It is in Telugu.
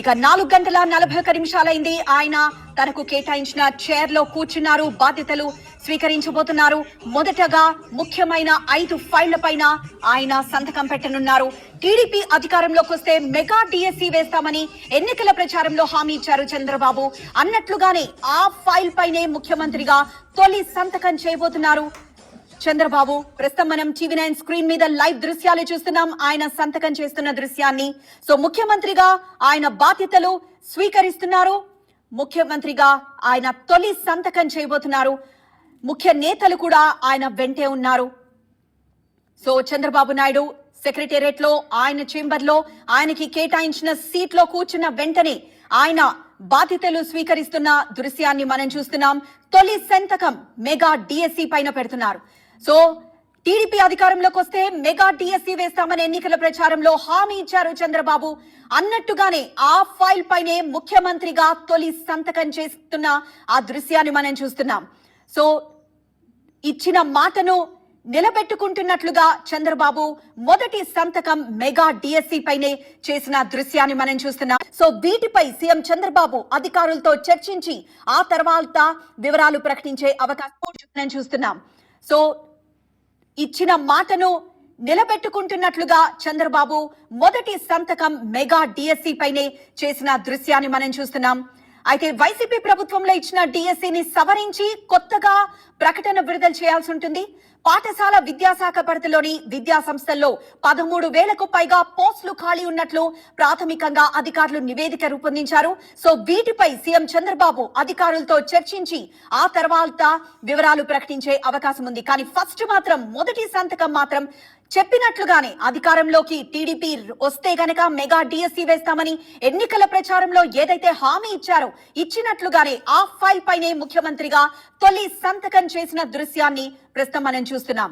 ఇక నాలుగు గంటల నలభై ఒక్క నిమిషాలైంది ఆయన తనకు కేటాయించిన చైర్లో కూర్చున్నారు. బాధ్యతలు స్వీకరించబోతున్నారు. మొదటగా ముఖ్యమైన ఐదు ఫైళ్ళ పైన ఆయన సంతకం పెట్టనున్నారు. టీడీపీ అధికారంలోకి వస్తే మెగా డిఎస్సి వేస్తామని ఎన్నికల ప్రచారంలో హామీ ఇచ్చారు చంద్రబాబు. అన్నట్లుగానే ఆ ఫైల్ పైనే ముఖ్యమంత్రిగా తొలి సంతకం చేయబోతున్నారు చంద్రబాబు ప్రస్తుతం మనం టీవీ నైన్ స్క్రీన్ మీద లైవ్ దృశ్యాలు చూస్తున్నాం. ఆయన సంతకం చేస్తున్న దృశ్యాన్ని. సో ముఖ్యమంత్రిగా ఆయన బాధ్యతలు స్వీకరిస్తున్నారు. ముఖ్యమంత్రిగా ఆయన తొలి సంతకం చేయబోతున్నారు. ముఖ్య నేతలు కూడా ఆయన వెంటే ఉన్నారు. సో చంద్రబాబు నాయుడు సెక్రటేరియట్లో ఆయన చేంబర్లో ఆయనకి కేటాయించిన సీట్లో కూర్చున్న వెంటనే ఆయన బాధ్యతలు స్వీకరిస్తున్న దృశ్యాన్ని మనం చూస్తున్నాం. తొలి సంతకం మెగా డిఎస్సి పైన పెడుతున్నారు. సో టీడీపీ అధికారంలోకి వస్తే మెగా డిఎస్సి వేస్తామని ఎన్నికల ప్రచారంలో హామీ ఇచ్చారు చంద్రబాబు. అన్నట్టుగానే ఆ ఫైల్ పైనే ముఖ్యమంత్రిగా తొలి సంతకం చేస్తున్న ఆ దృశ్యాన్ని మనం చూస్తున్నాం. సో ఇచ్చిన మాటను నిలబెట్టుకుంటున్నట్లుగా చంద్రబాబు మొదటి సంతకం మెగా డిఎస్సి పైనే చేసిన దృశ్యాన్ని మనం చూస్తున్నాం. సో వీటిపై సీఎం చంద్రబాబు అధికారులతో చర్చించి ఆ తర్వాత వివరాలు ప్రకటించే అవకాశం మనం చూస్తున్నాం. సో ఇచ్చిన మాటను నిలబెట్టుకుంటున్నట్లుగా చంద్రబాబు మొదటి సంతకం మెగా డిఎస్సి పైనే చేసిన దృశ్యాన్ని మనం చూస్తున్నాం. అయితే వైసీపీ ప్రభుత్వంలో ఇచ్చిన డిఎస్సిని సవరించి కొత్తగా ప్రకటన విడుదల చేయాల్సి ఉంటుంది. పాఠశాల విద్యాశాఖ పరిధిలోని విద్యా సంస్థల్లో పదమూడు వేలకు పైగా పోస్టులు ఖాళీ ఉన్నట్లు ప్రాథమికంగా అధికారులు నివేదిక రూపొందించారు. సో వీటిపై సీఎం చంద్రబాబు అధికారులతో చర్చించి ఆ తర్వాత వివరాలు ప్రకటించే అవకాశం ఉంది. కానీ ఫస్ట్ మాత్రం మొదటి సంతకం మాత్రం చెప్పినట్లుగానే అధికారంలోకి టీడీపీ వస్తే గనక మెగా డిఎస్సీ వేస్తామని ఎన్నికల ప్రచారంలో ఏదైతే హామీ ఇచ్చారో ఇచ్చినట్లుగానే ఆ ఫైల్ పైనే ముఖ్యమంత్రిగా తొలి సంతకం చేసిన దృశ్యాన్ని ప్రస్తుతం మనం చూస్తున్నాం.